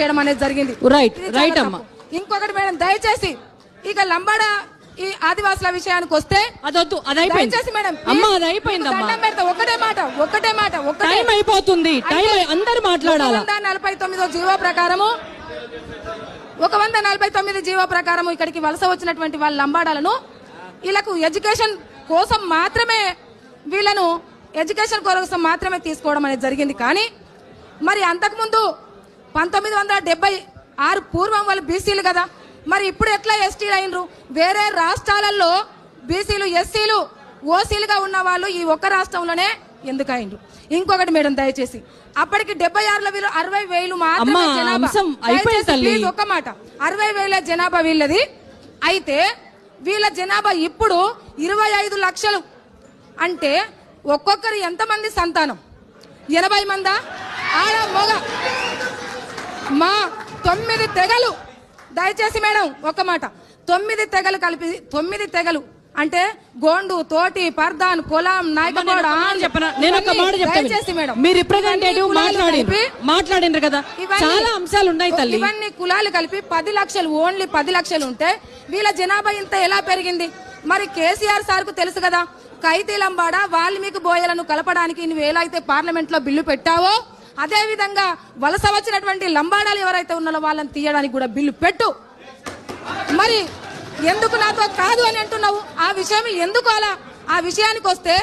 చేయడం అనేది జరిగింది అమ్మా. తప్పు. ఇంకొకటి మేడం దయచేసి ఇక లంబాడ ఈ ఆదివాసుల విషయానికి వస్తే అదొద్దు అది అయిపోయింది దయచేసి మేడం అమ్మా అది దండం పెడతా. ఒకటే మాట ఒకటే మాట ఒకటే టైం అయిపోతుంది టైం అయి- అందరూ మాట్లాడాలా వంద నలభై తొమ్మిదో జీవో ప్రకారము ఒక వంద నలభై తొమ్మిది జీవో ప్రకారము ఇక్కడికి వలస వచ్చినటువంటి వాళ్ళ లంబాడాలను వీళ్ళకు ఎడ్యుకేషన్ కోసం మాత్రమే వీళ్ళను ఎడ్యుకేషన్ కోసం మాత్రమే తీసుకోవడం అనేది జరిగింది కానీ మరి అంతకుముందు పంతొమ్మిది వందల డెబ్బై ఆరు పూర్వం వాళ్ళు బీసీలు కదా. మరి ఇప్పుడు ఎట్లా ఎస్టీలు అయినరు? వేరే రాష్ట్రాలలో బీసీలు ఎస్సీలు ఓసీలుగా ఉన్న వాళ్ళు ఈ ఒక్క రాష్ట్రంలోనే ఎందుకు అయినరు? ఇంకొకటి మేడం దయచేసి అప్పటికి డెబ్బై ఆరులో వీళ్ళు అరవై వేలు మాత్రమే ఒక్క మాట. అరవై వేల జనాభా వీళ్ళది. అయితే వీళ్ళ జనాభా ఇప్పుడు ఇరవై ఐదు లక్షలు. అంటే ఒక్కొక్కరు ఎంతమంది సంతానం? ఎనభై మందా? ఆడ మగ. మా తొమ్మిది తెగలు. దయచేసి మేడం ఒక్క మాట. తొమ్మిది తెగలు కలిపి తొమ్మిది తెగలు. అంటే గోండు తోటి పర్దాన్ కులం నాయకపోడ నేను ఒక మాట ఒక చెప్తాను మేడం. మీ రిప్రజెంటేటివ్ ఇవన్నీ కులాలు మాట్లాడిండ్రు కదా. చాలా అంశాలు ఉన్నాయి తల్లి. ఇవన్నీ కులాలు కలిపి పది లక్షలు ఓన్లీ పది లక్షలు ఉంటే వీళ్ళ జనాభా ఇంత ఎలా పెరిగింది? మరి కేసీఆర్ సార్కు తెలుసు కదా కైతీలంబాడ వాల్మీకి బోయలను కలపడానికి నువ్వు ఎలా అయితే పార్లమెంట్లో బిల్లు పెట్టావో అదే విధంగా వలస వచ్చినటువంటి లంబాడాలు ఎవరైతే ఉన్నారో వాళ్ళని తీయడానికి కూడా బిల్లు పెట్టు. మరి ఎందుకు నాతో కాదు అని అంటున్నావు? ఆ విషయం ఎందుకు అలా? ఆ విషయానికి వస్తే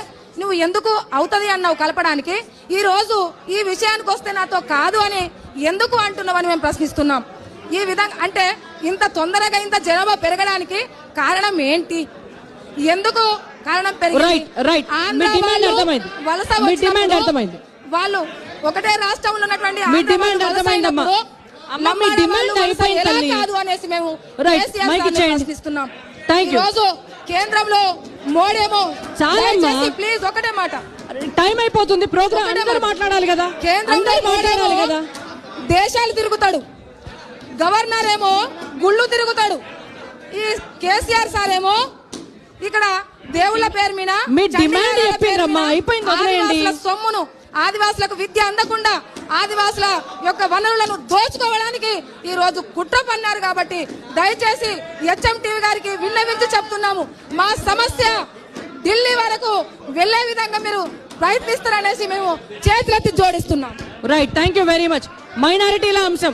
నువ్వు ఎందుకు అవుతుంది అన్నావు కలపడానికి? ఈ రోజు ఈ విషయానికి వస్తే నాతో కాదు అని ఎందుకు అంటున్నావు అని మేము ప్రశ్నిస్తున్నాం. ఈ విధంగా అంటే ఇంత తొందరగా ఇంత జనాభా పెరగడానికి కారణం ఏంటి? ఎందుకు కారణం పెరిగింది. వలస వాళ్ళు ఒకటే రాష్ట్రంలో ఉన్నటువంటి. కాదు అనేసి మేము. ప్రశ్నిస్తున్నాం. కేంద్రంలో మోడేమో. ప్లీజ్ ఒకటే మాట. టైం అయిపోతుంది. ప్రోగ్రామ్. మాట్లాడాలి కదా. కేంద్రంలో మాట్లాడాలి కదా. దేశాలు తిరుగుతాడు. గవర్నర్ ఏమో గుళ్ళు తిరుగుతాడు. ఈ కేసీఆర్ సార్ ఏమో ఇక్కడ దేవుళ్ళ పేరు మీద మీ డిమాండ్ అయిపోయింది, సొమ్మును ఆదివాసులకు విద్య అందకుండా ఆదివాసుల యొక్క వనరులను దోచుకోవడానికి ఈ రోజు కుట్ర పన్నారు కాబట్టి దయచేసి హెచ్ఎంటీవీ గారికి విన్నవించి చెప్తున్నాము. మా సమస్య ఢిల్లీ వరకు వెళ్ళే విధంగా మీరు ప్రయత్నిస్తారనేసి మేము చేతులెత్తి జోడిస్తున్నాం. Right thank you very much మైనారిటీల అంశం.